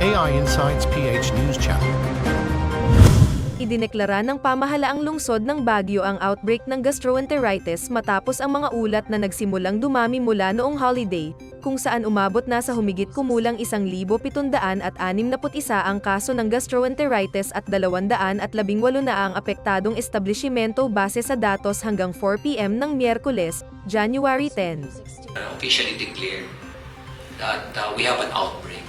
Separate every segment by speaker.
Speaker 1: AI Insights PH News Channel.
Speaker 2: Idineklara ng pamahalaang lungsod ng Baguio ang outbreak ng gastroenteritis matapos ang mga ulat na nagsimulang dumami mula noong holiday, kung saan umabot na sa humigit kumulang 1,761 ang kaso ng gastroenteritis at 218 na ang apektadong establishmento base sa datos hanggang 4pm ng Miyerkules, January 10.
Speaker 3: uh, officially declared that uh, we have an outbreak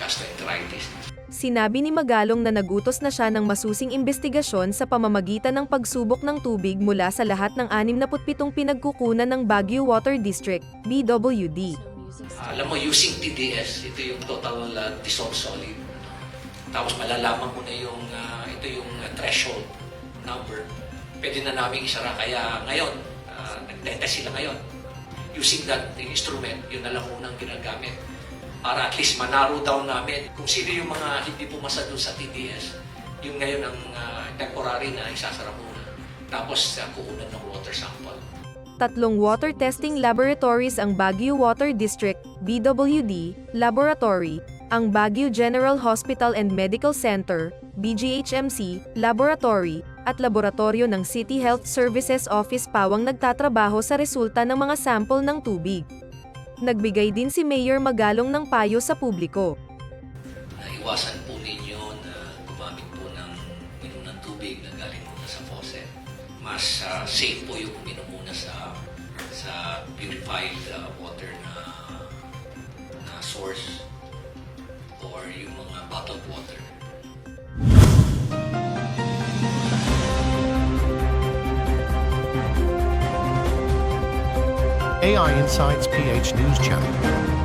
Speaker 3: gastroenteritis.
Speaker 2: Sinabi ni Magalong na nagutos na siya ng masusing investigasyon sa pamamagitan ng pagsubok ng tubig mula sa lahat ng 67 pinagkukunan ng Baguio Water District, BWD.
Speaker 3: Uh, alam mo, using TDS, ito yung total uh, dissolved solid. Tapos malalaman mo na yung, uh, ito yung uh, threshold number. Pwede na namin isara. Kaya ngayon, uh, nagtetest sila ngayon. Using that instrument, yun na lang unang ginagamit. Para at least manaro down namin kung sino yung mga hindi pumasa doon sa TDS. Yun ngayon ang uh, temporary na isasara muna. Tapos uh, kukunan ng water sample.
Speaker 2: Tatlong water testing laboratories ang Baguio Water District, BWD, Laboratory, ang Baguio General Hospital and Medical Center, BGHMC, Laboratory, at laboratorio ng City Health Services Office Pawang nagtatrabaho sa resulta ng mga sample ng tubig. Nagbigay din si Mayor Magalong ng payo sa publiko.
Speaker 3: iwasan po ninyo na gumamit po ng minom ng tubig na galing muna sa faucet. Mas ah, safe po yung uminom muna sa sa purified ah, water na na source or yung mga bottled water.
Speaker 1: AI Insights PH News Channel.